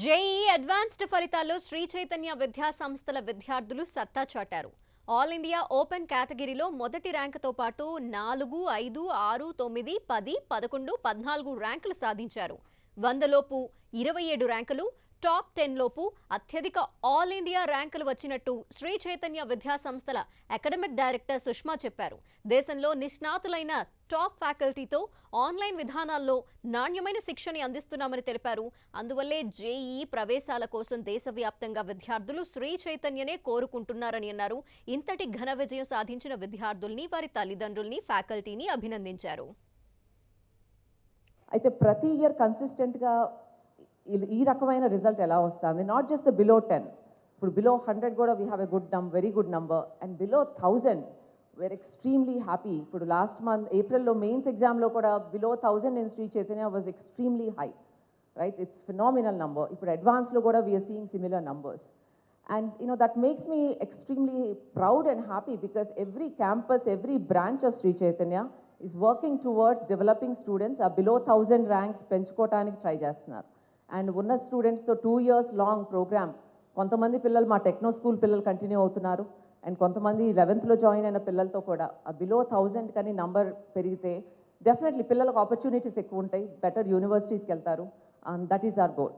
JEE advanced ఫలితాల్లో శ్రీ చైతన్య విద్యా సంస్థల విద్యార్థులు సత్తా చాటారు. ఆల్ ఇండియా ఓపెన్ కేటగిరీలో మొదటి ర్యాంకుతో పాటు నాలుగు ఐదు ఆరు తొమ్మిది పది పదకొండు పద్నాలుగు ర్యాంకులు సాధించారు. వందలోపు ఇరవై ఏడు ర్యాంకులు టాప్ టెన్ లోపు అత్యధిక ఆల్ ఇండియా ర్యాంకులు వచ్చినట్టు శ్రీ చైతన్య విద్యా సంస్థల అకాడమిక్ డైరెక్టర్ సుష్మా చెప్పారు. దేశంలో నిష్ణాతులైన టాప్ ఫ్యాకల్టీతో ఆన్లైన్ విధానాల్లో నాణ్యమైన శిక్షణ అందిస్తున్నామని తెలిపారు. అందువల్లే జేఈ ప్రవేశాల కోసం దేశవ్యాప్తంగా విద్యార్థులు శ్రీ చైతన్యనే కోరుకుంటున్నారని అన్నారు. ఇంతటి ఘన విజయం సాధించిన విద్యార్థుల్ని వారి తల్లిదండ్రుల్ని ఫ్యాకల్టీని అభినందించారు. అయితే ప్రతి ఇయర్ కన్సిస్టెంట్గా ఈ రకమైన రిజల్ట్ ఎలా వస్తుంది? Not just the below ten ఇప్పుడు బిలో హండ్రెడ్ కూడా we have a good num very good number and below thousand we're extremely happy ఇప్పుడు లాస్ట్ మంత్ ఏప్రిల్లో మెయిన్స్ ఎగ్జామ్లో కూడా below thousand in Sri Chaitanya was extremely high right it's phenomenal number ఇప్పుడు అడ్వాన్స్లో కూడా we're seeing similar numbers and you know that makes me extremely proud and happy because every campus every branch of Sri Chaitanya chaitanya is working towards developing students are below 1000 ranks పెంచుకోవటానికి try చేస్తున్నారు. And ఉన్న స్టూడెంట్స్తో two years long programme. కొంతమంది పిల్లలు మా techno school పిల్లలు continue అవుతున్నారు. And కొంతమంది లెవెన్త్లో జాయిన్ అయిన పిల్లలతో కూడా. బిలో థౌజండ్ కానీ నంబర్ పెరిగితే డెఫినెట్లీ పిల్లలకు ఆపర్చునిటీస్ ఎక్కువ ఉంటాయి బెటర్ యూనివర్సిటీస్కి వెళ్తారు and that is our goal.